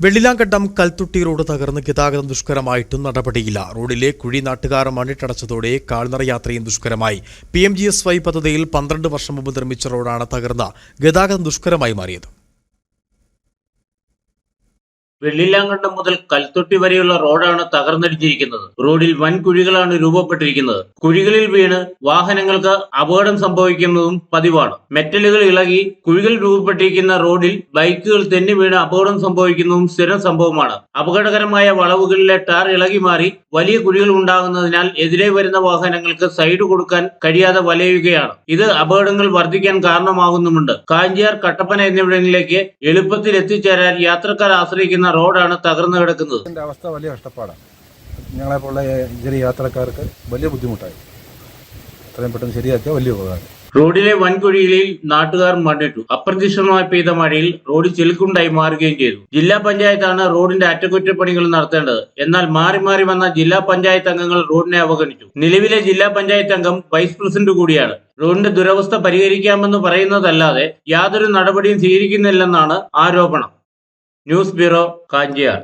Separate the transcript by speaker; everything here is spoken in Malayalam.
Speaker 1: വെള്ളിലാങ്കണ്ടം കൽത്തുട്ടി റോഡ് തകർന്ന് ഗതാഗതം ദുഷ്കരമായിട്ടും നടപടിയില്ല. റോഡിലെ കുഴി നാട്ടുകാർ മണ്ണിട്ടടച്ചതോടെ കാൽനട യാത്രയും ദുഷ്കരമായി. P M G S Y പദ്ധതിയിൽ പന്ത്രണ്ട് വർഷം മുമ്പ് നിർമ്മിച്ച റോഡാണ് തകർന്ന. ഗതാഗതം ദുഷ്കരമായി മാറിയത്.
Speaker 2: വെള്ളിലാങ്കണ്ടം മുതൽ കൽത്തൊട്ടി വരെയുള്ള റോഡാണ് തകർന്നടിച്ചിരിക്കുന്നത് റോഡിൽ വൻ കുഴികളാണ് രൂപപ്പെട്ടിരിക്കുന്നത്. കുഴികളിൽ വീണ് വാഹനങ്ങൾക്ക് അപകടം സംഭവിക്കുന്നതും പതിവാണ്. മെറ്റലുകൾ ഇളകി കുഴികൾ രൂപപ്പെട്ടിരിക്കുന്ന റോഡിൽ ബൈക്കുകൾ തെന്നി വീണ് അപകടം സംഭവിക്കുന്നതും സ്ഥിരം സംഭവമാണ്. അപകടകരമായ വളവുകളിലെ ടാർ ഇളകി മാറി വലിയ കുഴികൾ ഉണ്ടാകുന്നതിനാൽ എതിരെ വരുന്ന വാഹനങ്ങൾക്ക് സൈഡ് കൊടുക്കാൻ കഴിയാതെ വലയുകയാണ്. ഇത് അപകടങ്ങൾ വർദ്ധിക്കാൻ കാരണമാകുന്നുമുണ്ട്. കാഞ്ചിയാർ കട്ടപ്പന എന്നിവിടങ്ങളിലേക്ക് എളുപ്പത്തിൽ എത്തിച്ചേരാൻ യാത്രക്കാർ ആശ്രയിക്കുന്ന റോഡാണ് തകർന്നു കിടക്കുന്നത്.
Speaker 3: ഇതിന്റെ അവസ്ഥ വലിയ കഷ്ടപ്പാടാണ്. ഞങ്ങളെപ്പോലുള്ള ചെറിയ യാത്രക്കാർക്ക് വലിയ ബുദ്ധിമുട്ടായി. അത്രയും പെട്ടെന്ന് ശരിയാക്കിയ വലിയ ഉപകാരം.
Speaker 2: റോഡിലെ വൻകുഴികളിൽ നാട്ടുകാർ മണ്ണിട്ടു. അപ്രതീക്ഷിതമായി പെയ്ത മഴയിൽ റോഡ് ചെലുക്കുണ്ടായി മാറുകയും ചെയ്തു. ജില്ലാ പഞ്ചായത്താണ് റോഡിന്റെ അറ്റകുറ്റപ്പണികൾ നടത്തേണ്ടത്. എന്നാൽ മാറി മാറി വന്ന ജില്ലാ പഞ്ചായത്ത് അംഗങ്ങൾ റോഡിനെ അവഗണിച്ചു. നിലവിലെ ജില്ലാ പഞ്ചായത്ത് അംഗം വൈസ് പ്രസിഡന്റ് കൂടിയാണ്. റോഡിന്റെ ദുരവസ്ഥ പരിഹരിക്കാമെന്ന് പറയുന്നതല്ലാതെ യാതൊരു നടപടിയും സ്വീകരിക്കുന്നില്ലെന്നാണ് ആരോപണം. News bureau Kanchiyar